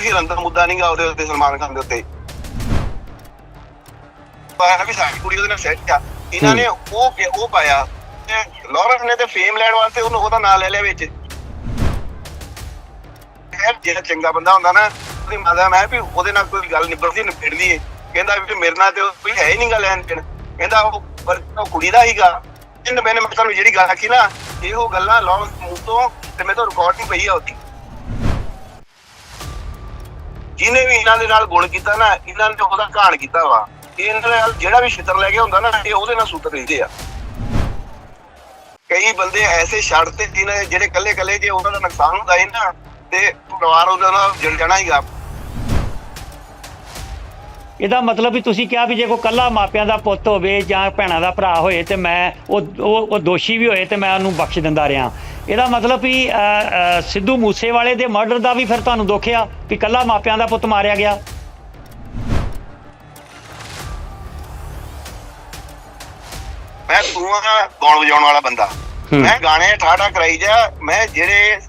ਹਿਰਨ ਦਾ ਮੁੱਦਾ ਨਹੀਂਗਾ ਉਹਦੇ ਉੱਤੇ ਸਲਮਾਨ ਖਾਨ ਦੇ ਉੱਤੇ। ਪਾਇਆ ਵੀ ਸਾਡੀ ਕੁੜੀ ਉਹਦੇ ਨਾਲ ਸੈੱਟ ਆ। ਇਹਨਾਂ ਨੇ ਉਹ ਉਹ ਪਾਇਆ ਲਾਰੈਂਸ ਨੇ ਤੇ ਫੇਮ ਲੈਣ ਵਾਸਤੇ ਉਹਨੂੰ ਉਹਦਾ ਨਾਂ ਲੈ ਲਿਆ ਵਿੱਚ। ਜਿਹੜਾ ਚੰਗਾ ਬੰਦਾ ਹੁੰਦਾ ਨਾ ਉਹਦੀ ਮਾਦਾ ਮੈਂ ਵੀ ਉਹਦੇ ਨਾਲ ਕੋਈ ਗੱਲ ਨਿਬੜਦੀ ਨਿਬੜ ਲਈਏ ਕਹਿੰਦਾ ਵੀ ਮੇਰੇ ਨਾਲ ਤੇ ਕੋਈ ਹੈ ਹੀ ਨਹੀਂਗਾ ਲੈਣ ਦੇਣ। ਕਹਿੰਦਾ ਉਹ ਪਰ ਉਹ ਕੁੜੀ ਦਾ ਹੀਗਾ ਜਿੰਨ ਮੈਨੇ ਮੈਂ ਤੁਹਾਨੂੰ ਜਿਹੜੀ ਗੱਲ ਆਖੀ ਨਾ ਇਹੋ ਗੱਲਾਂ ਲਾਰੈਂਸ ਮੂੰਹ ਤੋਂ ਤੇ ਮੈਂ ਤਾਂ ਰਿਕਾਰਡਿੰਗ ਪਈ ਆ ਉਹਦੀ। ਜਿਹਨੇ ਵੀ ਇਹਨਾਂ ਦੇ ਨਾਲ ਗੁਣ ਕੀਤਾ ਨਾ, ਇਹਨਾਂ ਨੇ ਉਹਦਾ ਘਾਣ ਕੀਤਾ ਵਾ। ਇਹਨਾਂ ਨਾਲ ਜਿਹੜਾ ਵੀ ਛਿੱਤਰ ਲੈ ਕੇ ਹੁੰਦਾ ਨਾ, ਇਹ ਉਹਦੇ ਨਾਲ ਸੂਤਰ ਰਹਿੰਦੇ ਆ। ਕਈ ਬੰਦੇ ਐਸੇ ਛੱਡ ਤੇ ਜਿਨ੍ਹਾਂ ਜਿਹੜੇ ਕੱਲੇ ਕੱਲੇ ਜੇ ਉਹਨਾਂ ਦਾ ਨੁਕਸਾਨ ਹੁੰਦਾ ਹੈ ਨਾ, ਤੇ ਪਰਿਵਾਰ ਉਹਦਾ ਨਾਲ ਜਲ ਜਾਣਾ ਹੀਗਾ ਇਹਦਾ ਮਤਲਬ ਵੀ ਤੁਸੀਂ ਕਿਹਾ ਵੀ ਜੇ ਕੋਈ ਕੱਲਾ ਮਾਪਿਆਂ ਦਾ ਪੁੱਤ ਹੋਵੇ ਜਾਂ ਭੈਣਾਂ ਦਾ ਭਰਾ ਹੋਏ ਤੇ ਮੈਂ ਉਹ ਉਹ ਉਹ ਦੋਸ਼ੀ ਵੀ ਹੋਏ ਤੇ ਮੈਂ ਉਹਨੂੰ ਬਖਸ਼ ਦਿੰਦਾ ਰਿਹਾ। ਇਹਦਾ ਮਤਲਬ ਵੀ ਸਿੱਧੂ ਮੂਸੇਵਾਲੇ ਦੇ ਮਰਡਰ ਦਾ ਵੀ ਫਿਰ ਤੁਹਾਨੂੰ ਦੁੱਖ ਆ ਵੀ ਕੱਲਾ ਮਾਪਿਆਂ ਦਾ ਪੁੱਤ ਮਾਰਿਆ ਗਿਆ। ਮੈਂ ਤੂੰ ਆ ਵਜਾਉਣ ਵਾਲਾ ਬੰਦਾ। ਮੈਂ ਗਾਣੇ ਠਾਠਾ ਕਰਾਈ ਜਾ ਮੈਂ ਜਿਹੜੇ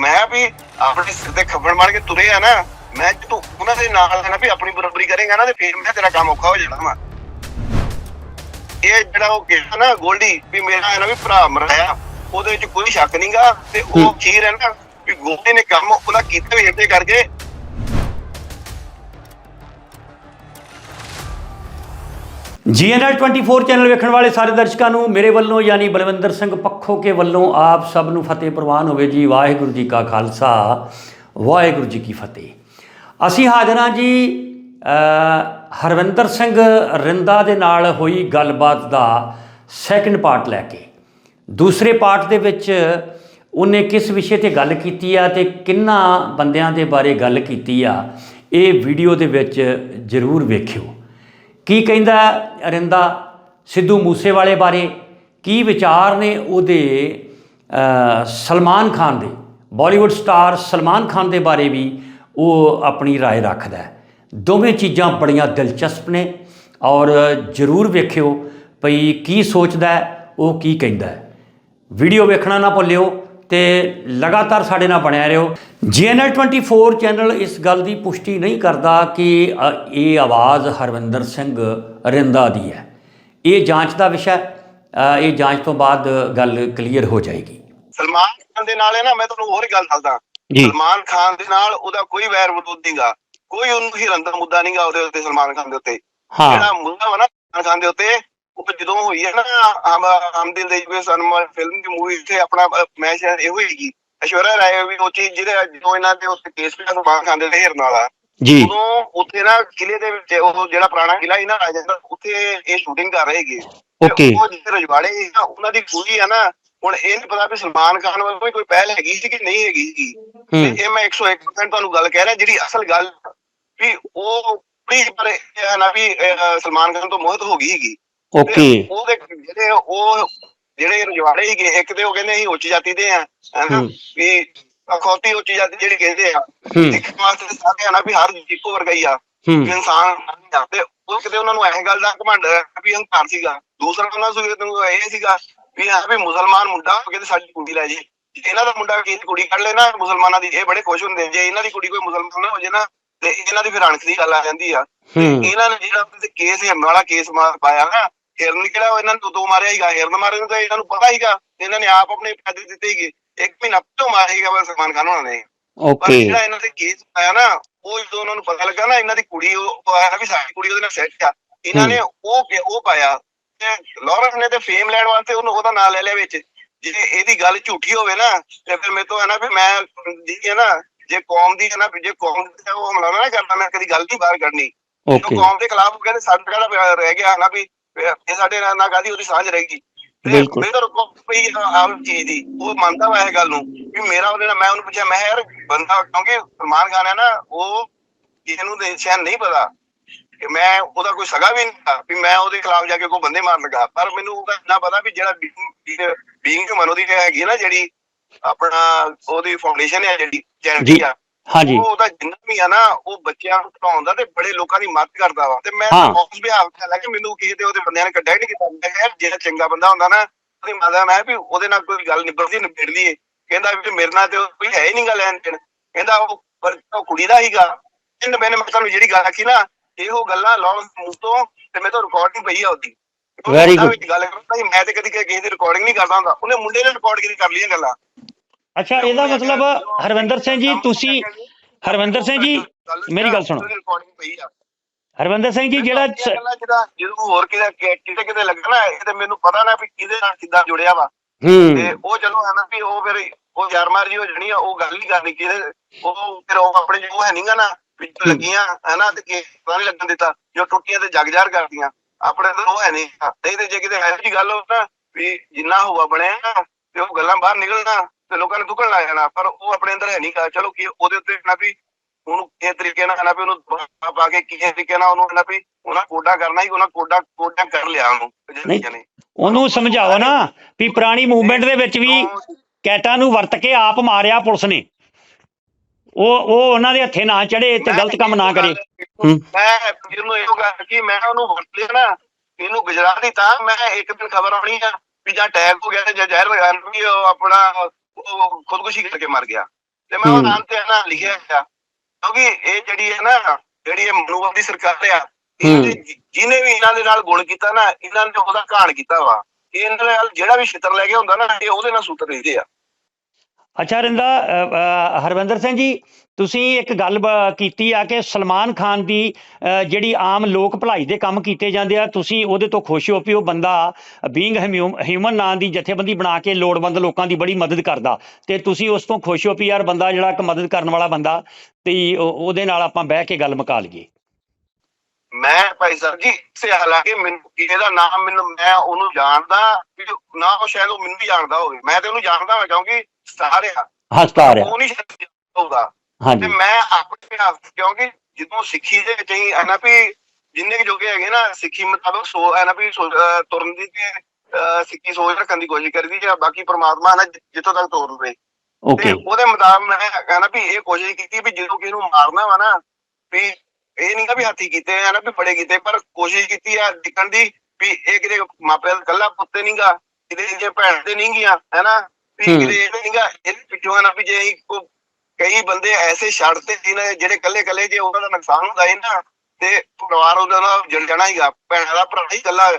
ਮੈਂ ਵੀ ਆਪਣੇ ਸਿਰ ਤੇ ਖੱਬਣ ਮਾਰ ਕੇ ਤੁਰੇ ਆ ਨਾ ਮੈਂ ਤੂੰ ਉਹਨਾਂ ਦੇ ਨਾਲ ਨਾ ਵੀ ਆਪਣੀ ਬਰਾਬਰੀ ਕਰੇਗਾ ਨਾ ਤੇ ਫਿਰ ਮੈਂ ਤੇਰਾ ਕੰਮ ਔਖਾ ਹੋ ਜਾਣਾ ਵਾ। ਇਹ ਜਿਹੜਾ ਉਹ ਕਿਹਾ ਨਾ ਗੋਲਡੀ ਵੀ ਮੇਰਾ ਹੈ ਨਾ ਵੀ ਭਰਾ ਮਰਾਇਆ। ਉਹਦੇ ਵਿੱਚ ਕੋਈ ਸ਼ੱਕ ਨਹੀਂਗਾ ਤੇ ਉਹ ਹੈ। ਨਾ ਵੀ ਗੋਲਡੀ ਨੇ ਕੰਮ ਉਹਦਾ ਕੀਤਾ ਵੀ ਇਹਦੇ ਕਰਕੇ। ਜੀਐਨਐਲ 24 ਚੈਨਲ ਵੇਖਣ ਵਾਲੇ ਸਾਰੇ ਦਰਸ਼ਕਾਂ ਨੂੰ ਮੇਰੇ ਵੱਲੋਂ ਯਾਨੀ ਬਲਵਿੰਦਰ ਸਿੰਘ ਪੱਖੋ ਕੇ ਵੱਲੋਂ ਆਪ ਸਭ ਨੂੰ ਫਤਿਹ ਪ੍ਰਵਾਨ ਹੋਵੇ ਜੀ ਵਾਹਿਗੁਰੂ ਜੀ ਕਾ ਖਾਲਸਾ ਵਾਹਿਗੁਰੂ ਜੀ ਕੀ ਫਤਿਹ। ਅਸੀਂ ਹਾਜ਼ਰ ਜੀ ਹਰਵਿੰਦਰ ਸਿੰਘ ਰਿੰਦਾ ਦੇ ਨਾਲ ਹੋਈ ਗੱਲਬਾਤ ਦਾ ਸੈਕੰਡ ਪਾਰਟ ਲੈ ਕੇ। ਦੂਸਰੇ ਪਾਰਟ ਦੇ ਵਿੱਚ ਉਹਨੇ ਕਿਸ ਵਿਸ਼ੇ ਤੇ ਗੱਲ ਕੀਤੀ ਆ ਤੇ ਕਿੰਨਾ ਬੰਦਿਆਂ ਦੇ ਬਾਰੇ ਗੱਲ ਕੀਤੀ ਆ ਇਹ ਵੀਡੀਓ ਦੇ ਵਿੱਚ ਜ਼ਰੂਰ ਵੇਖਿਓ ਕੀ ਕਹਿੰਦਾ ਅਰਿੰਦਾ ਸਿੱਧੂ ਮੂਸੇਵਾਲੇ ਬਾਰੇ ਕੀ ਵਿਚਾਰ ਨੇ ਉਹਦੇ ਅ, ਸਲਮਾਨ ਖਾਨ ਦੇ ਬਾਲੀਵੁੱਡ ਸਟਾਰ ਸਲਮਾਨ ਖਾਨ ਦੇ ਬਾਰੇ ਵੀ ਉਹ ਆਪਣੀ رائے ਰੱਖਦਾ ਹੈ ਦੋਵੇਂ ਚੀਜ਼ਾਂ ਬੜੀਆਂ ਦਿਲਚਸਪ ਨੇ ਔਰ ਜ਼ਰੂਰ ਵੇਖਿਓ ਭਈ ਕੀ ਸੋਚਦਾ ਹੈ ਉਹ ਕੀ ਕਹਿੰਦਾ ਹੈ ਵੀਡੀਓ ਵੇਖਣਾ ਨਾ ਭੁੱਲਿਓ ਤੇ ਲਗਾਤਾਰ ਸਾਡੇ ਨਾਲ ਬਣਿਆ ਰਹੋ। ਜੀਐਨਐਲ 24 ਚੈਨਲ ਇਸ ਗੱਲ ਦੀ ਪੁਸ਼ਟੀ ਨਹੀਂ ਕਰਦਾ ਕਿ ਇਹ ਆਵਾਜ਼ ਹਰਵਿੰਦਰ ਸਿੰਘ ਰਿੰਦਾ ਦੀ ਹੈ। ਇਹ ਜਾਂਚ ਦਾ ਵਿਸ਼ਾ ਇਹ ਜਾਂਚ ਤੋਂ ਬਾਅਦ ਗੱਲ ਕਲੀਅਰ ਹੋ ਜਾਏਗੀ। ਸਲਮਾਨ ਖਾਨ ਦੇ ਨਾਲ ਹੈ ਨਾ ਮੈਂ ਤੁਹਾਨੂੰ ਹੋਰ ਹੀ ਗੱਲ ਦੱਸਦਾ। ਸਲਮਾਨ ਖਾਨ ਦੇ ਨਾਲ ਉਹਦਾ ਕੋਈ ਵੈਰ ਵਿਰੋਧ ਨਹੀਂਗਾ ਕੋਈ ਉਹਨੂੰ ਹਿਰਨ ਦਾ ਮੁੱਦਾ ਨਹੀਂਗਾ ਉਹਦੇ ਉੱਤੇ ਸਲਮਾਨ ਖਾਨ ਦੇ ਉੱਤੇ। ਹਾਂ। ਜਿਹੜਾ ਮੁੱਦਾ ਵਾ ਨਾ ਸਲਮਾਨ ਖਾਨ ਦੇ ਉੱਤੇ ਉਹ ਜਦੋਂ ਹੋਈ ਹੈ ਨਾ ਹਮ ਹਮ ਦਿਲ ਦੇ ਜੂਏ ਸਨਮਾ ਫਿਲਮ ਦੀ ਮੂਵੀ ਤੇ ਆਪਣਾ ਮੈਂ ਸ਼ਾਇਦ ਇਹੋ ਹੀਗੀ ਅਸ਼ਵਰਾ ਰਾਏ ਵੀ ਉਹ ਚੀਜ਼ ਜਿਹੜੇ ਜਦੋਂ ਇਹਨਾਂ ਦੇ ਉੱਤੇ ਕੇਸ ਪਿਆ ਸਲਮਾਨ ਖਾਨ ਦੇ ਹਿਰਨ ਵਾਲਾ ਜੀ। ਉਦੋਂ ਉੱਥੇ ਨਾ ਕਿਲੇ ਦੇ ਵਿੱਚ ਉਹ ਜਿਹੜਾ ਪੁਰਾਣਾ ਕਿਲਾ ਸੀ ਨਾ ਰਾਜਾ ਦਾ ਉੱਥੇ ਇਹ ਸ਼ੂਟਿੰਗ ਕਰ ਰਹੇ ਹੈਗੇ Okay. ਉਹ ਜਿਹੜੇ ਰਜਵਾੜੇ ਉਹਨਾਂ ਦੀ ਕੁੜੀ ਆ ਨਾ ਹੁਣ ਇਹ ਨਹੀਂ ਪਤਾ ਵੀ ਸਲਮਾਨ ਖਾਨ ਵੱਲੋਂ ਵੀ ਕੋਈ ਪਹਿਲ ਹੈਗੀ ਸੀ ਕਿ ਨਹੀਂ ਹੈਗੀ ਸੀ। ਇਹ ਮੈਂ 101% ਤੁਹਾਨੂੰ ਗੱਲ ਕਹਿ ਰਿਹਾ ਜਿਹੜੀ ਅਸਲ ਗੱਲ ਵੀ ਉਹ ਪਰ ਹੈ ਨਾ ਵੀ ਸਲਮਾਨ ਖਾਨ ਤੋਂ ਮੋਹਿਤ ਹੋ ਗਈ ਹੈਗੀ ਓਕੇ ਉਹਦੇ ਜਿਹੜੇ ਉਹ ਜਿਹੜੇ ਰਜਵਾੜੇ ਸੀਗੇ ਇੱਕ ਤੇ ਉਹ ਕਹਿੰਦੇ ਅਸੀਂ ਉੱਚ ਜਾਤੀ ਦੇ ਆ ਹਨਾ? ਹੂੰ। ਵੀ ਅਖੌਤੀ ਉੱਚ ਜਾਤੀ ਜਿਹੜੀ ਕਹਿੰਦੇ ਆ ਹੂੰ। ਇੱਕ ਪਾਸੇ ਸਾਰੇ ਆ ਨਾ ਵੀ ਹਰ ਇੱਕੋ ਵਰਗਾ ਹੀ ਆ ਹੂੰ। ਇਨਸਾਨ ਨਹੀਂ ਤੇ ਉਹ ਕਿਤੇ ਉਹਨਾਂ ਨੂੰ ਇਹ ਗੱਲ ਦਾ ਘਮੰਡ ਹੈ ਵੀ ਹੰਕਾਰ ਸੀਗਾ। ਦੂਸਰਾ ਉਹਨਾਂ ਨੂੰ ਇਹ ਸੀਗਾ ਵੀ ਹਾਂ ਵੀ ਮੁਸਲਮਾਨ ਮੁੰਡਾ ਹੋ ਕੇ ਤੇ ਸਾਡੀ ਕੁੜੀ ਲੈ ਜੇ। ਇਹਨਾਂ ਦਾ ਮੁੰਡਾ ਕਿਸੇ ਕੁੜੀ ਕੱਢ ਲੈ ਨਾ ਮੁਸਲਮਾਨਾਂ ਦੀ ਇਹ ਬੜੇ ਖੁਸ਼ ਹੁੰਦੇ ਜੇ ਇਹਨਾਂ ਦੀ ਕੁੜੀ ਕੋਈ ਮੁਸਲਮਾਨ ਨਾ ਹੋ ਜੇ ਨਾ ਤੇ ਇਹਨਾਂ ਦੀ ਫਿਰ ਅਣਖ ਦੀ ਗੱਲ ਆ ਜਾਂਦੀ ਆ। ਹੂੰ। ਇਹਨਾਂ ਨੇ ਜਿਹੜਾ ਕੇਸ ਹਿਰਨ ਵਾਲਾ ਕੇਸ ਮਾਰ ਪਾਇਆ ਨਾ ਹਿਰਨ ਕਿਹੜਾ ਉਹ ਇਹਨਾਂ ਨੂੰ ਦੋ ਮਾਰਿਆ ਹੀਗਾ ਹਿਰਨ ਮਾਰੇ ਨੂੰ ਤਾਂ ਇਹਨਾਂ ਨੂੰ ਪਤਾ ਹੀਗਾ ਇਹਨਾਂ ਨੇ ਆਪ ਆਪਣੇ ਪੈਸੇ ਦਿੱਤੇ ਹੀਗੇ ਇੱਕ ਮਹੀਨਾ ਪਹਿਲਾਂ ਹੀਗਾ ਵਾ ਸਲਮਾਨ ਖਾਨ ਉਹਨਾਂ ਨੇ। ਪਰ ਓਕੇ ਜਿਹੜਾ ਇਹਨਾਂ ਦੇ ਕੇਸ ਆਇਆ ਨਾ ਉਹ ਜਦੋਂ ਉਹਨਾਂ ਨੂੰ ਪਤਾ ਲੱਗਾ ਨਾ ਇਹਨਾਂ ਦੀ ਕੁੜੀ ਉਹ ਉਹ ਆਇਆ ਵੀ ਸਾਡੀ ਕੁੜੀ ਉਹਦੇ ਨਾਲ ਸੈੱਟ ਆ। ਇਹਨਾਂ ਨੇ ਉਹ ਉਹ ਪਾਇਆ। ਤੇ ਲਾਰੈਂਸ ਨੇ ਤੇ ਫੇਮ ਲੈਣ ਵਾਸਤੇ ਉਹਨੂੰ ਉਹਦਾ ਨਾਂ ਲੈ ਲਿਆ ਵਿੱਚ। ਜੇ ਇਹਦੀ ਗੱਲ ਝੂਠੀ ਹੋਵੇ ਨਾ ਤੇ ਫਿਰ ਮੇਰੇ ਤੋਂ ਹੈ ਨਾ ਵੀ ਮੈਂ ਜੀ ਹੈ ਨਾ ਜੇ ਕੌਮ ਦੀ ਹੈ ਨਾ ਜੇ ਕੌਮ ਤੇ ਉਹ ਹਮਲਾ ਨਾ ਕਰਨਾ ਮੈਂ ਕਦੀ ਗੱਲ ਨਹੀਂ ਬਾਹਰ ਜੋ ਓਕੇ ਕੌਮ ਦੇ ਖਿਲਾਫ ਕਹਿੰਦੇ ਸਾਡਾ ਕਿਹੜਾ ਰਹਿ ਗਿਆ ਨਾ ਵੀ ਇਹ ਸਾਡੇ ਨਾਲ ਨਾ ਕਾਦੀ ਉਹਦੀ ਸਾਂਝ ਰਹੇਗੀ ਬਿਲਕੁਲ। ਮੇਰੇ ਤੋਂ ਪਈ ਆਪ ਚੀਜ਼ ਦੀ ਉਹ ਮੰਨਦਾ ਵਾ ਇਹ ਗੱਲ ਨੂੰ ਵੀ ਮੇਰਾ ਉਹਦੇ ਨਾਲ ਮੈਂ ਉਹਨੂੰ ਪੁੱਛਿਆ ਮੈਂ ਯਾਰ ਬੰਦਾ ਕਿਉਂਕਿ ਸਲਮਾਨ ਖਾਨ ਹੈ ਨਾ ਉਹ ਕਿਸੇ ਨੂੰ ਦੇ ਸ਼ਾਇਦ ਨਹੀਂ ਪਤਾ ਕਿ ਮੈਂ ਉਹਦਾ ਕੋਈ ਸਗਾ ਵੀ ਨਹੀਂ ਵੀ ਮੈਂ ਉਹਦੇ ਖਿਲਾਫ ਜਾ ਕੇ ਕੋਈ ਬੰਦੇ ਮਾਰ ਲਗਾ ਪਰ ਮੈਨੂੰ ਉਹਦਾ ਇੰਨਾ ਪਤਾ ਵੀ ਜਿਹੜਾ ਬੀਇੰਗ ਮਨ ਉਹਦੀ ਹੈਗੀ ਨਾ ਜਿਹੜੀ ਆਪਣਾ ਉਹਦੀ ਫਾਊਂਡੇਸ਼ਨ ਹੈ ਜਿਹੜੀ ਚੈਰਿਟੀ। ਆ ਹਾਂਜੀ। ਉਹ ਉਹਦਾ ਜਿੰਨਾ ਵੀ ਆ ਨਾ ਉਹ ਬੱਚਿਆਂ ਨੂੰ ਪੜਾਉਂਦਾ ਤੇ ਬੜੇ ਲੋਕਾਂ ਦੀ ਮਦਦ ਕਰਦਾ ਵਾ। ਤੇ ਮੈਂ ਹਾਂ। ਉਸ ਵਿਹਾਰ ਤੇ ਲੱਗੇ ਮੈਨੂੰ ਕਿਸੇ ਤੇ ਉਹਦੇ ਬੰਦਿਆਂ ਨੇ ਕੱਢਿਆ ਨਹੀਂ ਕੀਤਾ। ਮੈਂ ਕਿਹਾ ਯਾਰ ਜਿਹੜਾ ਚੰਗਾ ਬੰਦਾ ਹੁੰਦਾ ਨਾ ਉਹਦੀ ਮਾਦਾ ਮੈਂ ਵੀ ਉਹਦੇ ਨਾਲ ਕੋਈ ਗੱਲ ਨਿਬੜਦੀ ਨਿਬੜ ਲਈਏ। ਕਹਿੰਦਾ ਵੀ ਮੇਰੇ ਨਾਲ ਤੇ ਉਹ ਕੋਈ ਹੈ ਹੀ ਨਹੀਂਗਾ ਲੈਣ ਦੇਣ। ਕਹਿੰਦਾ ਉਹ ਪਰ ਉਹ ਕੁੜੀ ਦਾ ਹੀਗਾ ਇਹਨੇ ਮੈਨੇ ਮੈਂ ਤੁਹਾਨੂੰ ਜਿਹੜੀ ਗੱਲ ਆਖੀ ਨਾ ਇਹੋ ਗੱਲਾਂ ਲਾਉਣ ਮੂੰਹ ਤੋਂ ਤੇ ਮੈਂ ਤਾਂ ਰਿਕਾਰਡਿੰਗ ਪਈ ਆ ਉਹਦੀ। ਉਹ Very good. ਗੱਲ ਕਰਦਾ ਸੀ, ਮੈਂ ਤੇ ਕਦੀ ਕਿਸੇ ਦੀ ਰਿਕਾਰਡਿੰਗ ਨਹੀਂ ਕਰਦਾ ਹੁੰਦਾ। ਉਹਨੇ ਮੁੰਡੇ ਨੇ ਰਿਕਾਰਡ ਕੀਤੀ ਕਰ ਲਈਆਂ ਗੱਲਾਂ। ਅੱਛਾ ਇਹਦਾ ਮਤਲਬ ਹਰਵਿੰਦਰ ਸਿੰਘ ਜੀ ਤੁਸੀਂ ਹਰਵਿੰਦਰ ਸਿੰਘ ਜੀ ਮੇਰੀ ਗੱਲ ਸੁਣੋ। ਰਿਕਾਰਡਿੰਗ ਪਈ ਆ। ਹਰਵਿੰਦਰ ਸਿੰਘ ਜੀ ਜਿਹੜਾ ਜਦੋਂ ਹੋਰ ਕਿਤੇ ਕਿਤੇ ਕਿਤੇ ਲੱਗਣਾ ਇਹ ਤੇ ਮੈਨੂੰ ਪਤਾ ਨਾ ਵੀ ਕਿਹਦੇ ਨਾਲ ਕਿੱਦਾਂ ਜੁੜਿਆ ਵਾ। ਤੇ ਹੂੰ ਉਹ ਚਲੋ ਹੈ ਨਾ ਵੀ ਉਹ ਫਿਰ ਉਹ ਯਾਰ ਮਾਰ ਜੀ ਹੋ ਜਣੀ ਆ ਉਹ ਗੱਲ ਨਹੀਂ ਕਰਨੀ ਕਿਹਦੇ ਉਹ ਫਿਰ ਉਹ ਆਪਣੇ ਜੋ ਹੈ ਨਹੀਂਗਾ ਨਾ ਵਿੱਚ ਹੂੰ। ਲੱਗੀਆਂ ਹੈ ਨਾ ਤੇ ਕਿ ਪਤਾ ਨਹੀਂ ਲੱਗਣ ਦਿੱਤਾ ਜੋ ਟੁੱਟੀਆਂ ਤੇ ਜਗਜਾਰ ਕਰਦੀਆਂ। ਆਪਣੇ ਅੰਦਰ ਉਹ ਹੈ ਨਹੀਂ ਨਹੀਂ ਤੇ ਜੇ ਕਿਤੇ ਜਿਹੀ ਗੱਲ ਹੋ ਨਾ ਵੀ ਜਿੰਨਾ ਹੋਆ ਬਣਿਆ ਤੇ ਉਹ ਗੱਲਾਂ ਬਾਹਰ ਨਿਕਲਣਾ। ਤੇ ਲੋਕਾਂ ਨੇ ਦੁੱਖਣ ਲੱਗ ਜਾਣਾ ਪਰ ਉਹ ਆਪਣੇ ਅੰਦਰ ਹੈ ਨਹੀਂ ਗਾ। ਚਲੋ ਕੀ ਉਹਦੇ ਉੱਤੇ ਨਾ ਵੀ ਉਹਨੂੰ ਇਹ ਤਰੀਕੇ ਨਾਲ ਨਾ ਵੀ ਉਹਨੂੰ ਪਾ- ਪਾ ਕੇ ਕਿਸੇ ਤਰੀਕੇ ਨਾਲ ਉਹਨੂੰ ਨਾ ਵੀ ਉਹਨਾਂ ਕੋਡਾ ਕਰਨਾ ਹੀ ਉਹਨਾਂ ਕੋਡਾ ਕੋਡਾ ਕਰ ਲਿਆ ਉਹਨੂੰ ਉਹਨੂੰ ਸਮਝਾਓ ਨਾ ਵੀ ਪੁਰਾਣੀ ਮੂਵਮੈਂਟ ਦੇ ਵਿੱਚ ਵੀ ਕੈਟਾਂ ਨੂੰ ਵਰਤ ਕੇ ਆਪ ਮਾਰਿਆ ਪੁਲਿਸ ਨੇ। ਉਹ ਉਹ ਉਹਨਾਂ ਦੇ ਹੱਥੇ ਨਾ ਚੜੇ ਤੇ ਗਲਤ ਕੰਮ ਨਾ ਕਰੇ। ਮੈਂ ਜਿਹਨੂੰ ਇਹੋ ਗੱਲ ਕਿ ਮੈਂ ਉਹਨੂੰ ਵਰਤ ਲਿਆ ਨਾ ਇਹਨੂੰ ਗੁਜਰਾਤ ਤਾਂ ਮੈਂ ਇੱਕ ਦਿਨ ਖਬਰ ਆਉਣੀ ਆ ਵੀ ਜਾਂ ਅਟੈਕ ਹੋ ਗਿਆ ਜਾਂ ਜ਼ਹਿਰ ਲਗਾ ਵੀ ਉਹ ਆਪਣਾ ਉਹ ਖੁਦਕੁਸ਼ੀ ਕਰਕੇ ਮਰ ਗਿਆ। ਤੇ ਮੈਂ ਉਹ। ਨਾਮ ਤੇ ਨਾ ਲਿਖਿਆ ਗਿਆ ਕਿਉਂਕਿ ਇਹ ਜਿਹੜੀ ਹੈ ਨਾ ਜਿਹੜੀ ਇਹ ਮਨੂਵਾਦ ਦੀ ਸਰਕਾਰ ਆ ਜਿਹਨੇ ਵੀ ਇਹਨਾਂ ਦੇ ਨਾਲ ਗੁਣ ਕੀਤਾ ਨਾ ਇਹਨਾਂ ਨੇ ਉਹਦਾ ਘਾਣ ਕੀਤਾ ਵਾ। ਇਹ ਇਹਨਾਂ ਨਾਲ ਜਿਹੜਾ ਵੀ ਛਿੱਤਰ ਲੈ ਕੇ ਹੁੰਦਾ ਨਾ ਇਹ ਉਹਦੇ ਨਾਲ ਸੂਤਰ ਰਹਿੰਦੇ ਆ। ਅੱਛਾ ਰਿੰਦਾ ਹਰਵਿੰਦਰ ਸਿੰਘ ਜੀ ਤੁਸੀਂ ਇੱਕ ਗੱਲ ਕੀਤੀ ਆ ਕਿ ਸਲਮਾਨ ਖਾਨ ਦੀ ਜਿਹੜੀ ਆਮ ਲੋਕ ਭਲਾਈ ਦੇ ਕੰਮ ਕੀਤੇ ਜਾਂਦੇ ਆ ਤੁਸੀਂ ਉਹਦੇ ਤੋਂ ਖੁਸ਼ ਹੋ ਵੀ ਉਹ ਬੰਦਾ ਬੀਇੰਗ ਹਿਊਮਨ ਨਾਂ ਦੀ ਜਥੇਬੰਦੀ ਬਣਾ ਕੇ ਲੋੜਵੰਦ ਲੋਕਾਂ ਦੀ ਬੜੀ ਮਦਦ ਕਰਦਾ ਤੇ ਤੁਸੀਂ ਉਸ ਤੋਂ ਖੁਸ਼ ਹੋ ਵੀ ਯਾਰ ਬੰਦਾ ਜਿਹੜਾ ਇੱਕ ਮਦਦ ਕਰਨ ਵਾਲਾ ਬੰਦਾ ਤੇ ਉਹ- ਉਹਦੇ ਨਾਲ ਆਪਾਂ ਬਹਿ ਕੇ ਗੱਲ ਮੁਕਾ ਲਈਏ। ਮੈਂ ਭਾਈ ਸਾਹਿਬ ਜੀ ਸੇ ਹਾਲਾਂਕਿ ਮੈਨੂੰ ਕਿਸੇ ਦਾ ਨਾਮ ਮੈਨੂੰ ਮੈਂ ਉਹਨੂੰ ਜਾਣਦਾ ਨਾ ਉਹ ਸ਼ਾਇਦ ਉਹ ਮੈਨੂੰ ਵੀ ਜਾਣਦਾ ਹੋਵੇ। ਮੈਂ ਤੇ ਉਹਨੂੰ ਜਾਣਦਾ ਹਾਂ ਕਿਉਂਕਿ ਸਟਾਰ ਆ ਹਸਤਾ ਰਿਹਾ ਉਹ ਨਹੀਂ ਸ਼ਾਇਦ ਹੋਊਗਾ ਤੇ ਹਾਂਜੀ ਮੈਂ ਆਪਣੇ ਹੱਥ ਕਿਉਂਕਿ ਜਦੋਂ ਸਿੱਖੀ ਦੇ ਵਿੱਚ ਹੀ ਨਾ ਵੀ ਜਿੰਨੇ ਕੁ ਜੋਗੇ ਹੈਗੇ ਨਾ ਸਿੱਖੀ ਮੁਤਾਬਕ ਸੋ ਨਾ ਵੀ ਤੁਰਨ ਦੀ ਤੇ ਸਿੱਖੀ ਸੋਚ ਰੱਖਣ ਦੀ ਕੋਸ਼ਿਸ਼ ਕਰੀਦੀ ਜਾਂ ਬਾਕੀ ਪ੍ਰਮਾਤਮਾ ਨਾ ਜਿੱਥੋਂ ਤੱਕ ਤੋਰ ਲਵੇ। ਓਕੇ। ਉਹਦੇ ਮੁਤਾਬਕ ਮੈਂ ਕਹਿੰਦਾ ਵੀ ਇਹ ਕੋਸ਼ਿਸ਼ ਕੀਤੀ ਵੀ ਜਦੋਂ ਕਿਸੇ ਨੂੰ ਮਾਰਨਾ ਵਾ ਨਾ ਵੀ ਇਹ ਨਹੀਂ ਕਿ ਵੀ ਹਾਥੀ ਕੀਤੇ ਆ ਨਾ ਵੀ ਬੜੇ ਕੀਤੇ ਪਰ ਕੋਸ਼ਿਸ਼ ਕੀਤੀ ਆ ਦਿਖਣ ਦੀ ਵੀ ਇਹ ਕਿਤੇ ਮਾਪਿਆਂ ਦਾ ਕੱਲਾ ਪੁੱਤੇ ਨਹੀਂਗਾ ਕਿਤੇ ਜੇ ਭੈਣ ਤੇ ਨਹੀਂ ਗਿਆ ਹੈਨਾ ਵੀ। ਕਿਤੇ ਇਹ ਨਹੀਂਗਾ ਇਹ ਪਿੱਛੋਂ ਨਾ ਵੀ ਜੇ ਅਸੀਂ ਕੋ- ਕਈ ਬੰਦੇ ਐਸੇ ਛੱਡਤੇ ਸੀ ਨਾ, ਜਿਹੜੇ ਕੱਲੇ ਕੱਲੇ ਜੇ ਉਹਨਾਂ ਦਾ ਨੁਕਸਾਨ ਹੁੰਦਾ ਹੈ ਨਾ, ਤੇ ਪਰਿਵਾਰ ਉਹਦਾ ਨਾਲ ਜਲ ਜਾਣਾ ਹੀਗਾ ਭੈਣਾਂ ਦਾ ਭਰਾ ਹੀ ਕੱਲਾ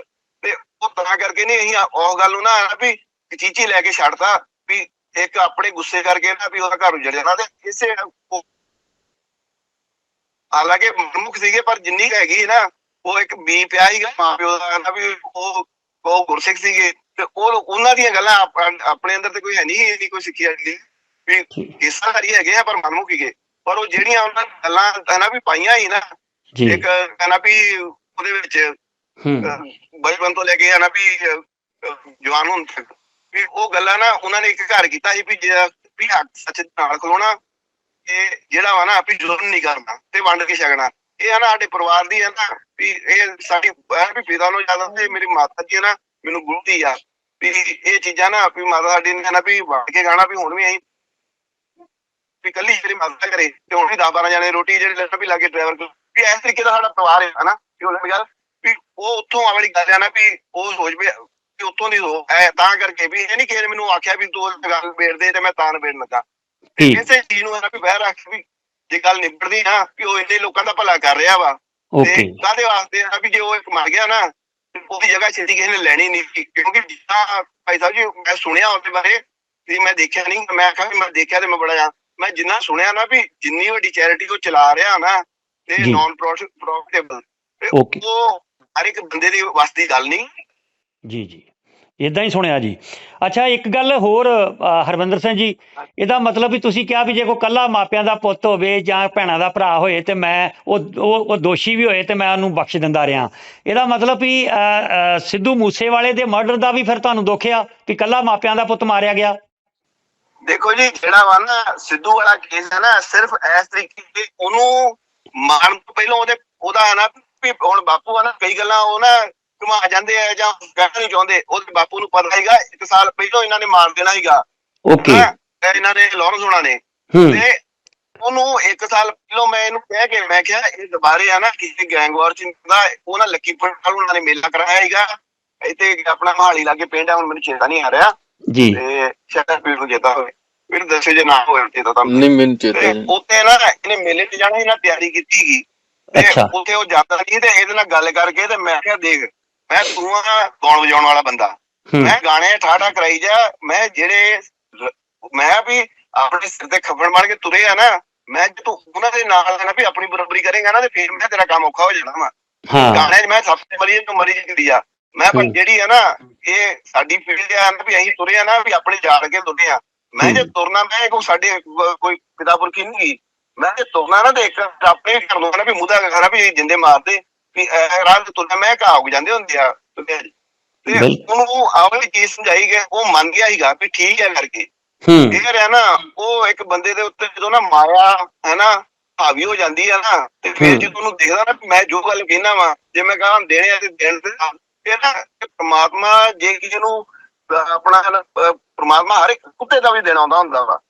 ਤੇ ਉਹ ਤਾਂ ਕਰਕੇ ਨਹੀਂ ਅਸੀਂ ਉਹ ਗੱਲ ਨੂੰ ਨਾ ਹੈ ਨਾ ਵੀ ਚੀਚੀ ਲੈ ਕੇ ਛੱਡਤਾ, ਵੀ ਇੱਕ ਆਪਣੇ ਗੁੱਸੇ ਕਰਕੇ ਨਾ ਵੀ ਉਹਦਾ ਘਰ ਉਜੜ ਜਾਣਾ, ਤੇ ਇਸੇ ਹਾਲਾਂਕਿ ਮੁਖ ਸੀਗੇ, ਪਰ ਜਿੰਨੀ ਹੈਗੀ ਨਾ, ਉਹ ਇੱਕ ਬੀ ਪਿਆ ਹੀਗਾ ਮਾਂ ਪਿਓ ਦਾ ਨਾ ਵੀ ਉਹ ਉਹ ਗੁਰਸਿੱਖ ਸੀਗੇ, ਤੇ ਉਹ, ਉਹਨਾਂ ਦੀਆਂ ਗੱਲਾਂ ਆਪਣੇ ਅੰਦਰ ਤੇ ਕੋਈ ਹੈ ਨਹੀਂ ਇਹਦੀ ਕੋਈ ਸਿੱਖਿਆ ਲਈ। ਵੀ ਕਿਸਾ ਹਰੀ ਹੈਗੇ ਆ ਪਰ ਮਨਮੁਖੀ ਗਏ ਪਰ ਉਹ ਜਿਹੜੀਆਂ ਉਹਨਾਂ ਗੱਲਾਂ ਨਾ ਵੀ ਪਾਈਆਂ ਹੀ ਨਾ ਇੱਕ ਨਾ ਵੀ ਉਹਦੇ ਵਿੱਚ ਬਚਪਨ ਤੋਂ ਲੈ ਕੇ ਨਾ ਵੀ ਜਵਾਨ ਹੋਣ ਤੱਕ ਵੀ ਉਹ ਗੱਲਾਂ ਨਾ ਉਹਨਾਂ ਨੇ ਇੱਕ ਘਰ ਕੀਤਾ ਸੀ ਵੀ ਵੀ ਹੱਕ ਸੱਚ ਦੇ ਨਾਲ ਖਲੋਣਾ ਇਹ ਜਿਹੜਾ ਵਾ ਨਾ ਵੀ ਜ਼ੁਲਮ ਨਹੀਂ ਕਰਨਾ ਤੇ ਵੰਡ ਕੇ ਛਕਣਾ। ਇਹ ਆ ਨਾ ਸਾਡੇ ਪਰਿਵਾਰ ਦੀ ਹੈ ਨਾ ਵੀ ਇਹ ਸਾਡੀ ਵੀ ਪਿਤਾ ਨੂੰ ਜ਼ਿਆਦਾ ਤੇ ਮੇਰੀ ਮਾਤਾ ਜੀ ਨਾ ਮੈਨੂੰ ਗੁਰਤੀ ਆ। ਵੀ ਇਹ ਚੀਜ਼ਾਂ ਨਾ ਵੀ ਮਾਤਾ ਸਾਡੀ ਨੇ ਨਾ ਵੀ ਵੰਡ ਕੇ ਖਾਣਾ ਵੀ ਹੁਣ ਵੀ ਅਸੀਂ ਵੀ ਕੱਲੀ ਜਿਹੜੀ ਮਾਤਾ ਕਰੇ ਤੇ ਹੁਣ ਵੀ 10 12 ਜਾਣੇ ਰੋਟੀ ਜਿਹੜੇ ਲੱਗਾ ਵੀ ਲਾਗੇ ਡਰਾਈਵਰ ਕੋਲ। ਵੀ ਇਸ ਤਰੀਕੇ ਦਾ ਸਾਡਾ ਪਰਿਵਾਰ ਹੈ ਹਨਾ? ਵੀ ਉਹਨਾਂ ਗੱਲ ਵੀ ਉਹ ਉੱਥੋਂ ਆ ਵਾਲੀ ਗੱਲ ਆ ਨਾ ਵੀ ਉਹ ਸੋਚ ਵੀ ਵੀ ਉੱਥੋਂ ਦੀ ਹੋ ਐ ਤਾਂ ਕਰਕੇ ਵੀ ਇਹ ਨਹੀਂ ਕਿਸੇ ਨੇ ਮੈਨੂੰ ਆਖਿਆ ਵੀ ਤੂੰ ਗੱਲ ਬੇੜ ਦੇ ਤੇ ਮੈਂ ਤਾਂ ਬੇੜ ਲੱਗਾ। ਇਸੇ ਚੀਜ਼ ਨੂੰ ਹੈ ਨਾ ਵੀ ਬਹਿ ਰੱਖ ਵੀ ਜੇ ਗੱਲ ਨਿਬੜਦੀ ਨਾ ਵੀ ਉਹ ਇੰਨੇ ਲੋਕਾਂ ਦਾ ਭਲਾ ਕਰ ਰਿਹਾ ਵਾ। ਤੇ ਕਾਹਦੇ ਵਾਸਤੇ ਆ ਵੀ ਜੇ ਉਹ ਇੱਕ ਮਰ ਗਿਆ ਨਾ ਉਹਦੀ ਜਗ੍ਹਾ ਛੇਤੀ ਕਿਸੇ ਨੇ ਲੈਣੀ ਨਹੀਂ। ਕਿਉਂਕਿ ਜਿੱਦਾਂ ਭਾਈ ਸਾਹਿਬ ਜੀ ਮੈਂ ਸੁਣਿਆ ਉਹਦੇ ਬਾਰੇ ਵੀ ਮੈਂ ਦੇਖਿਆ ਨਹੀਂ ਮੈਂ ਵੀ ਮੈਂ ਦੇਖਿਆ ਤੇ ਮੈਂ ਬੜਾ ਜਾ ਮੈਂ ਜਿੰਨਾ ਸੁਣਿਆ ਨਾ ਵੀ ਜਿੰਨੀ ਵੱਡੀ ਚੈਰਿਟੀ ਉਹ ਚਲਾ ਰਿਹਾ ਨਾ ਤੇ ਜੀ। Non profitable Okay. ਉਹ ਹਰ ਇੱਕ ਬੰਦੇ ਦੀ ਵੱਸ ਦੀ ਗੱਲ ਨਹੀਂ। ਜੀ ਜੀ। ਇਦਾਂ ਹੀ ਸੁਣਿਆ ਜੀ। ਅੱਛਾ ਇੱਕ ਗੱਲ ਹੋਰ ਅ, ਹਰਵਿੰਦਰ ਸਿੰਘ ਜੀ। ਇਹਦਾ ਮਤਲਬ ਵੀ ਤੁਸੀਂ ਕਿਹਾ ਵੀ ਜੇ ਕੋਈ ਕੱਲਾ ਮਾਪਿਆਂ ਦਾ ਪੁੱਤ ਹੋਵੇ ਜਾਂ ਭੈਣਾਂ ਦਾ ਭਰਾ ਹੋਏ ਤੇ ਮੈਂ ਉਹ ਉਹ ਉਹ ਦੋਸ਼ੀ ਵੀ ਹੋਏ ਤੇ ਮੈਂ ਉਹਨੂੰ ਬਖਸ਼ ਦਿੰਦਾ ਰਿਹਾ। ਇਹਦਾ ਮਤਲਬ ਵੀ ਅ, ਅ, ਸਿੱਧੂ ਮੂਸੇਵਾਲੇ ਦੇ ਮਰਡਰ ਦਾ ਵੀ ਫਿਰ ਤੁਹਾਨੂੰ ਦੁੱਖ ਆ ਵੀ ਕੱਲਾ ਮਾਪਿਆਂ ਦਾ ਪੁੱਤ ਮਾਰਿਆ ਗਿਆ? ਦੇਖੋ ਜੀ ਜਿਹੜਾ ਵਾ ਨਾ ਸਿੱਧੂ ਵਾਲਾ ਕੇਸ ਹੈ ਨਾ ਸਿਰਫ ਇਸ ਤਰੀਕੇ ਉਹਨੂੰ ਮਾਰਨ ਤੋਂ ਪਹਿਲਾਂ ਉਹਦੇ ਉਹਦਾ ਹੈ ਨਾ ਵੀ ਹੁਣ ਬਾਪੂ ਆ ਨਾ ਕਈ ਗੱਲਾਂ ਉਹ ਨਾ ਘੁਮਾ ਜਾਂਦੇ ਆ ਜਾਂ ਕਹਿਣਾ ਨਹੀਂ ਚਾਹੁੰਦੇ। ਉਹਦੇ ਬਾਪੂ ਨੂੰ ਪਤਾ ਹੈਗਾ ਇੱਕ ਸਾਲ ਪਹਿਲਾਂ ਇਹਨਾਂ ਨੇ ਮਾਰ ਦੇਣਾ ਹੈਗਾ ਓਕੇ। ਇਹਨਾਂ ਨੇ ਲਾਰੈਂਸ ਹੋਣਾ ਨੇ। ਤੇ ਉਹਨੂੰ ਇੱਕ ਸਾਲ ਪਹਿਲਾਂ ਮੈਂ ਇਹਨੂੰ ਕਹਿ ਕੇ ਮੈਂ ਕਿਹਾ ਇਹ ਦੁਬਾਰੇ ਆ ਨਾ ਕਿਸੇ ਗੈਂਗ ਵਾਰ ਚ ਦਾ ਉਹ ਨਾ ਲੱਕੀ ਨਾਲ ਉਹਨਾਂ ਨੇ ਮੇਲਾ ਕਰਾਇਆ ਹੈਗਾ ਇੱਥੇ ਆਪਣਾ ਮਹਾਲੀ ਲਾਗੇ ਪਿੰਡ ਆ ਹੁਣ ਮੈਨੂੰ ਚੇਤਾ ਨਹੀਂ ਆ ਰਿਹਾ। ਜੀ। ਤੇ ਸ਼ਾਇਦ ਪੀਰ ਨੂੰ ਚੇਤਾ ਹੋਵੇ। ਫਿਰ ਦੱਸੋ ਜੇ ਨਾ ਹੋਇਆ ਤੇ ਤਾਂ। ਨਹੀਂ ਮੈਨੂੰ ਚੇਤਾ ਨਹੀਂ। ਉੱਥੇ ਨਾ ਇਹਨੇ ਮੇਲੇ ਤੇ ਜਾਣਾ ਇਹਨਾਂ ਤਿਆਰੀ ਕੀਤੀ ਤੇ ਅੱਛਾ। ਉੱਥੇ ਉਹ ਜਾਂਦਾ ਨਹੀਂ ਤੇ ਇਹਦੇ ਨਾਲ ਗੱਲ ਕਰਕੇ ਤੇ ਮੈਂ ਕਿਹਾ ਦੇਖ ਮੈਂ ਤੂੰ ਆ ਗਾਉਣ ਵਜਾਉਣ ਵਾਲਾ ਬੰਦਾ। ਹੂੰ। ਮੈਂ ਗਾਣੇ ਠਾਠਾ ਕਰਾਈ ਜਾ ਮੈਂ ਜਿਹੜੇ ਰ- ਮੈਂ ਵੀ ਆਪਣੇ ਸਿਰ ਤੇ ਖੱਬਣ ਮਾਰ ਕੇ ਤੁਰੇ ਆ ਨਾ ਮੈਂ ਜੇ ਤੂੰ ਉਹਨਾਂ ਦੇ ਨਾਲ ਨਾ ਵੀ ਆਪਣੀ ਬਰਾਬਰੀ ਕਰੇਗਾ ਨਾ ਤੇ ਫਿਰ ਮੈਂ ਤੇਰਾ ਕੰਮ ਔਖਾ ਹੋ ਜਾਣਾ ਵਾ। ਹਾਂ। ਗਾਣੇ 'ਚ ਮੈਂ ਸਭ ਤੋਂ ਮਰੀ ਤੋਂ ਮਰੀ ਜਾਂਦੀ ਆ। ਮੈਂ ਪਰ। ਜਿਹੜੀ ਆ ਨਾ ਇਹ ਸਾਡੀ ਫੀਲਡ ਆ ਨਾ ਵੀ ਅਸੀਂ ਤੁਰੇ ਆ ਨਾ ਵੀ ਆਪਣੇ ਜਾਣ ਕੇ ਤੁਰੇ ਆ ਮੈਂ ਜੇ। ਤੁਰਨਾ ਮੈਂ ਕੋਈ ਸਾਡੇ ਕੋਈ ਪਿਤਾ ਪੁਰਖੀ ਨਹੀਂ ਗਈ ਮੈਂ ਜੇ ਤੁਰਨਾ ਨਾ ਦੇਖ ਆਪਣੇ ਘਰ ਨੂੰ ਨਾ ਵੀ ਮੁੱਦਾ ਖਰਾ ਵੀ ਜਿੰਦੇ ਮਾਰਦੇ ਵੀ ਰਾਹ ਤੇ ਤੁਰਨਾ ਮੈਂ ਕਹਾ ਹੋ ਜਾਂਦੇ ਹੁੰਦੇ ਆ ਆ। ਤੇ। ਉਹਨੂੰ ਆਵਲੀ ਚੀਜ਼ ਸਮਝਾਈ ਗਈ ਉਹ ਮੰਨ ਗਿਆ ਹੀਗਾ ਵੀ ਠੀਕ ਹੈ ਕਰਕੇ ਇਹ ਰਿਹਾ ਨਾ ਉਹ ਇੱਕ ਬੰਦੇ ਦੇ ਉੱਤੇ ਜਦੋਂ ਨਾ ਮਾਇਆ ਹੈ ਨਾ ਹਾਵੀ ਹੋ ਜਾਂਦੀ ਹੈ ਨਾ ਤੇ ਫਿਰ। ਜਦੋਂ ਉਹਨੂੰ ਦੇਖਦਾ ਨਾ ਮੈਂ ਜੋ ਗੱਲ ਕਹਿਣਾ ਵਾ ਜੇ ਮੈਂ ਕਹਾਂ ਦੇਣੇ ਆ ਤੇ ਦੇਣ ਤੇ ਇਹ ਨਾ ਪ੍ਰਮਾਤਮਾ ਜੇ ਕਿਸੇ ਨੂੰ ਆਪਣਾ ਪ੍ਰਮਾਤਮਾ ਹਰ ਇੱਕ ਕੁੱਤੇ ਦਾ ਵੀ ਦੇਣਾ ਆਉਂਦਾ ਹੁੰਦਾ ਵਾ।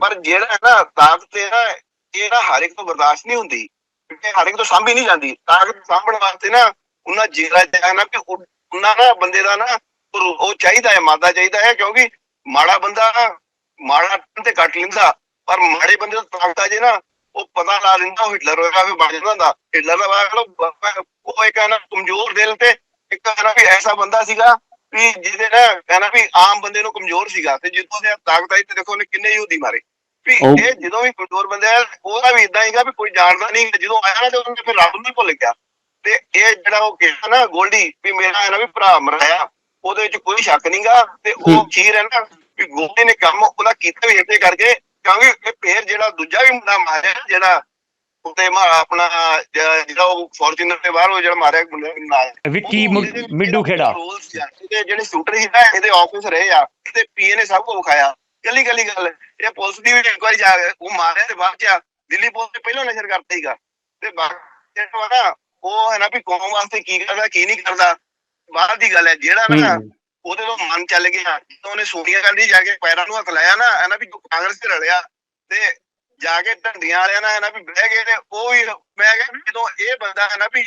ਪਰ- ਜਿਹੜਾ ਹੈ ਨਾ ਤਾਕਤ ਹੈ ਨਾ ਇਹ ਨਾ ਹਰ ਇੱਕ ਤੋਂ ਬਰਦਾਸ਼ਤ ਨਹੀਂ ਹੁੰਦੀ ਕਿਉਂਕਿ ਹਰ ਇੱਕ ਤੋਂ ਸਾਂਭੀ ਨਹੀਂ ਜਾਂਦੀ। ਤਾਕਤ ਸਾਂਭਣ ਵਾਸਤੇ ਨਾ ਉਹਨਾਂ ਜੀਰਾ ਚਾਹੀਦਾ ਨਾ ਕਿ ਉਹ- ਉਹਨਾਂ ਨਾ ਬੰਦੇ ਦਾ ਨਾ ਉਹ ਚਾਹੀਦਾ ਹੈ ਮਾਦਾ ਚਾਹੀਦਾ ਹੈ ਕਿਉਂਕਿ ਮਾੜਾ ਬੰਦਾ ਮਾੜਾ ਤੇ ਕੱਟ ਲੈਂਦਾ ਪਰ ਮਾੜੇ ਬੰਦੇ ਦਾ ਤਾਕਤ ਆ ਜੇ ਨਾ ਉਹ ਪਤਾ ਲਾ ਲੈਂਦਾ ਉਹ ਹਿਟਲਰ ਵਰਗਾ ਵੀ ਬਣ ਜਾਂਦਾ। ਹੁੰਦਾ ਹਿਟਲਰ ਦਾ ਵਾਲਾ ਉਹ ਇੱਕ ਨਾ ਕਮਜ਼ੋਰ ਦਿਲ ਤੇ ਐਸਾ ਬੰਦਾ ਸੀਗਾ ਵੀ ਜਿਹਦੇ ਨਾ ਕਹਿੰਦਾ ਵੀ ਆਮ ਬੰਦੇ ਨੂੰ ਕਮਜ਼ੋਰ ਸੀਗਾ ਤੇ ਜਦੋਂ ਉਹਦੇ ਤਾਕਤ ਆਈ ਤੇ ਦੇਖੋ ਉਹਨੇ ਕਿੰਨੇ ਯਹੂਦੀ ਮਾਰੇ। ਵੀ ਇਹ ਜਦੋਂ ਵੀ ਕਮਜ਼ੋਰ ਬੰਦਾ ਉਹਦਾ ਵੀ ਇਦਾਂ ਹੀਗਾ ਵੀ ਕੋਈ ਜਾਣਦਾ ਨਹੀਂ ਜਦੋਂ ਆਇਆ ਨਾ ਤੇ ਉਹਨੇ ਫਿਰ ਰੱਬ ਨੂੰ ਭੁੱਲ ਗਿਆ। ਤੇ ਇਹ ਜਿਹੜਾ ਉਹ ਕਿਹਾ ਨਾ ਗੋਲਡੀ ਵੀ ਮੇਰਾ ਹੈ ਨਾ ਵੀ ਭਰਾ ਮਰਾਇਆ ਉਹਦੇ ਵਿੱਚ ਕੋਈ ਸ਼ੱਕ ਨਹੀਂਗਾ ਤੇ ਉਹ ਹੂੰ। ਖੀਰ ਹੈ ਨਾ ਵੀ ਗੋਲਡੀ ਨੇ ਕੰਮ ਉਹਦਾ ਕੀਤਾ ਵੀ ਇਸੇ ਕਰਕੇ ਕਿਉਂਕਿ ਇਹ ਫੇਰ ਜਿਹੜਾ ਦੂਜਾ ਵੀ ਮੁੰਡਾ ਮਾਰਿਆ ਜਿਹੜਾ ਉੱਤੇ ਮਾ ਆਪਣਾ ਜਿਹੜਾ ਉਹ ਫੋਰਚੂਨਰ ਦੇ ਬਾਹਰ ਉਹ ਜਿਹੜਾ ਮਾਰਿਆ ਮੁੰਡੇ ਨੂੰ ਨਾਲ ਵਿੱਕੀ ਮਿੱਡੂ ਖੇੜਾ। ਇਹਦੇ ਜਿਹੜੇ ਸ਼ੂਟਰ ਸੀ ਨਾ ਇਹਦੇ ਆਫਿਸ ਰਹੇ ਆ। ਤੇ ਪੀਏ ਨੇ ਸਭ ਕੁਝ ਵਿਖਾਇਆ। ਕੱਲੀ ਕੱਲੀ ਗੱਲ। ਇਹ ਪੁਲਿਸ ਦੀ ਵੀ ਇਨਕੁਆਰੀ ਜਾ ਉਹ ਮਾਰਿਆ ਤੇ ਬਾਅਦ ਚ ਦਿੱਲੀ ਪੁਲਿਸ ਨੇ ਪਹਿਲਾਂ ਨਸ਼ਰ ਕਰਤਾ ਸੀਗਾ। ਤੇ ਬਾਕੀ ਜਿਹੜਾ ਨਾ ਉਹ ਹੈ ਨਾ ਵੀ ਕੌਮ ਵਾਸਤੇ ਕੀ ਕਰਦਾ ਕੀ ਨਹੀਂ ਕਰਦਾ। ਬਾਹਰ ਦੀ ਗੱਲ ਹੈ ਜਿਹੜਾ ਨਾ ਉਹਦੇ ਤੋਂ ਮਨ ਚੱਲ ਗਿਆ। ਜਦੋਂ ਉਹਨੇ ਸੋਨੀਆ ਗਾਂਧੀ ਜਾ ਕੇ ਪੈਰਾਂ ਨੂੰ ਹੱਥ ਲਾਇਆ ਨਾ ਹੈ ਨਾ ਵੀ ਕਾਂਗਰਸ ਤੇ ਰਲਿਆ ਤੇ ਜਾ ਕੇ ਢੰਡੀਆਂ ਵਾਲਿਆਂ ਨਾਲ ਹੈ ਨਾ ਵੀ ਬਹਿ ਗਏ ਤੇ ਉਹ ਵੀ ਮੈਂ ਕਿਹਾ ਜਦੋਂ ਇਹ ਬੰਦਾ ਹੈ ਨਾ ਵੀ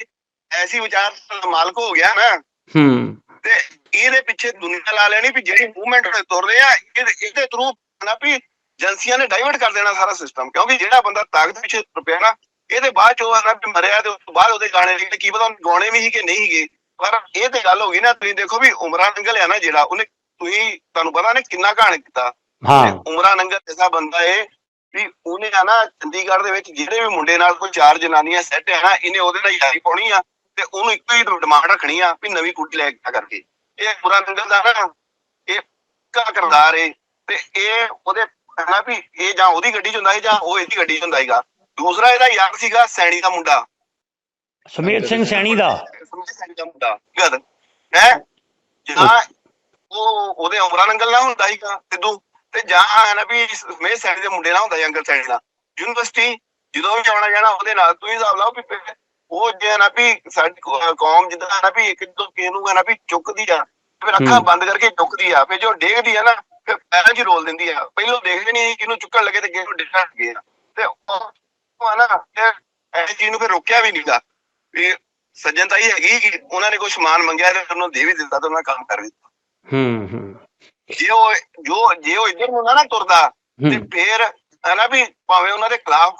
ਐਸੀ ਵਿਚਾਰ ਦਾ ਮਾਲਕ ਹੋ ਗਿਆ ਨਾ ਹੂੰ। ਤੇ ਇਹਦੇ ਪਿੱਛੇ ਦੁਨੀਆ ਲਾ ਲੈਣੀ ਵੀ ਜਿਹੜੀ ਮੂਵਮੈਂਟ ਤੇ ਤੁਰ ਰਹੇ ਆ ਇਹਦੇ ਥਰੂ ਨਾ ਵੀ ਏਜੰਸੀਆਂ ਨੇ ਡਾਈਵਰਟ ਕਰ ਦੇਣਾ ਸਾਰਾ ਸਿਸਟਮ ਕਿਉਂਕਿ ਜਿਹੜਾ ਬੰਦਾ ਤਾਕਤ ਪਿੱਛੇ ਤੁਰ ਪਿਆ ਨਾ ਇਹਦੇ ਬਾਅਦ ਹੈ ਨਾ ਵੀ ਮਰਿਆ ਤੇ ਉਸ ਤੋਂ ਬਾਅਦ ਉਹਦੇ ਗਾਣੇ ਲਿਖੇ ਕੀ ਪਤਾ ਉਹਨੂੰ ਗਾਉਣੇ ਵੀ ਸੀ ਕਿ ਨਹੀਂ ਸੀਗੇ। ਪਰ ਇਹ ਤੇ ਗੱਲ ਹੋ ਗਈ ਨਾ ਤੁਸੀਂ ਦੇਖੋ ਵੀ ਉਮਰਾਂ ਨੰਗਲ ਆ ਨਾ ਜਿਹੜਾ ਉਹਨੇ ਤੁਸੀਂ ਤੁਹਾਨੂੰ ਪਤਾ ਨੇ ਕਿੰਨਾ ਕਹਾਣ ਕੀਤਾ। ਹਾਂ। ਉਮਰਾਂ ਨੰਗਲ ਐਸਾ ਬੰਦਾ ਏ ਵੀ ਉਹਨੇ ਆ ਨਾ ਚੰਡੀਗੜ੍ਹ ਦੇ ਵਿੱਚ ਜਿਹੜੇ ਵੀ ਮੁੰਡੇ ਨਾਲ ਕੋਈ ਚਾਰ ਜਨਾਨੀਆਂ ਸੈੱਟ ਹੈ ਨਾ ਇਹਨੇ ਉਹਦੇ ਨਾਲ ਯਾਰੀ ਪਾਉਣੀ ਆ ਤੇ ਉਹਨੂੰ ਇੱਕੋ ਹੀ ਡਿਮਾਂਡ ਰੱਖਣੀ ਆ ਵੀ ਨਵੀਂ ਕੁੜੀ ਲੈ ਕੇ ਕਰਕੇ। ਇਹ ਉਮਰਾਂ ਨੰਗਲ ਦਾ ਨਾ ਇਹ ਕਾ ਕਰਦਾਰ ਏ ਤੇ ਇਹ ਉਹਦੇ ਨਾ ਵੀ ਇਹ ਜਾਂ ਉਹਦੀ ਗੱਡੀ 'ਚ ਹੁੰਦਾ ਸੀ ਜਾਂ ਉਹ ਇਹਦੀ ਗੱਡੀ 'ਚ ਹੁੰਦਾ ਸੀਗਾ। ਦੂਸਰਾ ਇਹਦਾ ਯਾਰ ਸੀਗਾ ਸੈਣੀ ਦਾ ਮੁੰਡਾ। ਸਮੇਤ ਸਿੰਘ ਸੈਣੀ ਦਾ? ਸਮਝੇ ਸੈਣੀ ਦਾ ਮੁੰਡਾ ਹੈ? ਜਾਂ ਉਹ ਉਹਦੇ ਉਮਰਾਂ ਨੰਗਲ ਨਾਲ ਹੁੰਦਾ ਸੀਗਾ ਸਿੱਧੂ। ਤੇ ਜਾਂ ਹੈ ਨਾ ਵੀ ਸਮੇਤ ਸੈਣੀ ਦੇ ਮੁੰਡੇ ਨਾਲ ਹੁੰਦਾ ਸੀ ਅੰਕਲ ਸੈਣੀ ਨਾਲ। ਯੂਨੀਵਰਸਿਟੀ ਜਦੋਂ ਵੀ ਜਾਣਾ ਜਾਣਾ ਉਹਦੇ ਨਾਲ ਤੁਸੀਂ ਹਿਸਾਬ ਲਾਓ ਵੀ ਉਹ ਜੇ ਨਾ ਵੀ ਸਾਡੀ ਕੌਮ ਜਿੱਦਾਂ ਨਾ ਵੀ ਇੱਕ ਤੋਂ ਕਿਸੇ ਨੂੰ ਨਾ ਵੀ ਚੁੱਕਦੀ ਆ ਫਿਰ ਅੱਖਾਂ। ਬੰਦ ਕਰਕੇ ਚੁੱਕਦੀ ਆ ਫਿਰ ਜੋ ਡੇਗਦੀ ਆ ਨਾ ਫਿਰ ਪੈਰਾਂ 'ਚ ਰੋਲ ਦਿੰਦੀ ਆ। ਪਹਿਲਾਂ ਦੇਖਦੇ ਨਹੀਂ ਕਿਹਨੂੰ ਚੁੱਕਣ ਲੱਗੇ ਤੇ ਕਿਹਨੂੰ ਡਿੱਗਣ ਲੱਗੇ ਆ। ਤੇ ਉਹ ਹੈ ਨਾ ਇਹ ਚੀਜ਼ ਨੂੰ ਫਿਰ ਰੋਕਿਆ ਵੀ ਨਹੀਂਗਾ ਵੀ ਸੱਜਣਤਾ ਹੀ ਹੈਗੀ ਕਿ ਉਹਨਾਂ ਨੇ ਕੋਈ ਸਮਾਨ ਮੰਗਿਆ ਤੇ ਉਹਨੂੰ ਦੇ ਵੀ ਦਿੱਤਾ ਤੇ ਉਹਨਾਂ ਕੰਮ ਕਰ ਦਿੱਤਾ। ਹੂੰ ਹੂੰ। ਜੇ ਉਹ ਜੋ ਜੇ ਉਹ ਇੱਧਰ ਨੂੰ ਨਾ ਨਾ ਤੁਰਦਾ ਤੇ ਫੇਰ ਹੈ ਨਾ ਵੀ ਭਾਵੇਂ ਉਹਨਾਂ ਦੇ ਖਿਲਾਫ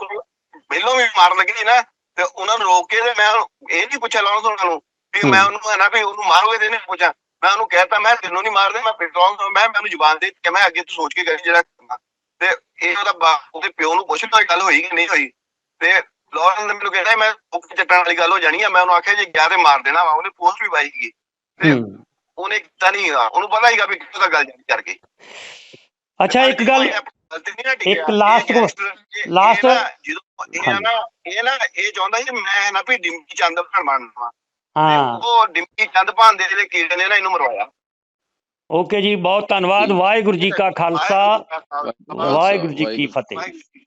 ਪਹਿਲੋਂ ਵੀ ਮਾਰ ਲੱਗੀ ਨਾ ਤੇ ਉਹਨਾਂ ਨੂੰ ਰੋਕ ਕੇ ਤੇ ਮੈਂ ਇਹ ਨਹੀਂ ਪੁੱਛਿਆ ਲਾਉਣ ਉਹਨਾਂ ਨੂੰ ਵੀ ਮੈਂ। ਉਹਨੂੰ ਹੈ ਨਾ ਵੀ ਉਹਨੂੰ ਮਾਰੋਗੇ ਤੇ ਨਹੀਂ ਪੁੱਛਾਂ ਮੈਂ ਉਹਨੂੰ ਕਹਿਤਾ ਮੈਂ ਤੈਨੂੰ ਨਹੀਂ ਮਾਰਦੇ ਮੈਂ ਪਿਟਰੋਲ ਮੈਂ ਮੈਨੂੰ ਜ਼ੁਬਾਨ ਦੇ ਕਿ ਮੈਂ ਅੱਗੇ ਤੂੰ ਸੋਚ ਕੇ ਕਰੀ ਜਿਹੜਾ ਕਰਨਾ। ਤੇ ਇਹ ਉਹਦਾ ਬਾ- ਉਹਦੇ ਪਿਓ ਨੂੰ ਪੁੱਛ ਲਿਆ ਗੱਲ ਹੋਈ ਕਿ ਨਹੀਂ ਹੋਈ। ਤੇ ਲੋਰਨ ਨੇ ਮੈਨੂੰ ਕਹਿੰਦਾ ਮੈਂ ਉਹ ਚੱਟਣ ਵਾਲੀ ਗੱਲ ਹੋ ਜਾਣੀ ਆ ਮੈਂ ਉਹਨੂੰ ਆਖਿਆ ਜੇ ਗਿਆ ਤੇ ਮਾਰ ਦੇਣਾ ਵਾ ਉਹਨੇ ਪੋਸਟ ਵੀ ਪਾਈ ਸੀਗੀ ਤੇ ਉਹਨੇ ਕੀਤਾ ਨਹੀਂ ਗਾ। ਉਹਨੂੰ ਪਤਾ ਹੀਗਾ ਵੀ ਕਿੱਥੋਂ ਦਾ ਗੱਲ ਜਾਣੀ ਕਰ ਗਈ। ਅੱਛਾ ਇੱਕ ਗੱਲ ਇੱਕ last- ਜਦੋਂ ਇਹ ਨਾ ਇਹ ਨਾ ਇਹ ਚਾਹੁੰਦਾ ਸੀ ਮੈਂ ਨਾ ਵੀ ਡਿੰਪੀ ਚੰਦ ਭਾਣ ਬਣਨਾ ਹਾਂ। ਉਹ ਡਿੰਪੀ ਚੰਦ ਭਾਣ ਦੇ ਜਿਹੜੇ ਕੀੜੇ ਨੇ ਨਾ ਇਹਨੂੰ ਮਰਵਾਇਆ। ਓਕੇ ਜੀ ਬਹੁਤ ਧੰਨਵਾਦ। ਵਾਹਿਗੁਰੂ ਜੀ ਕਾ ਖਾਲਸਾ। ਵਾਹਿਗੁਰੂ ਜੀ ਕੀ ਫਤਿਹ।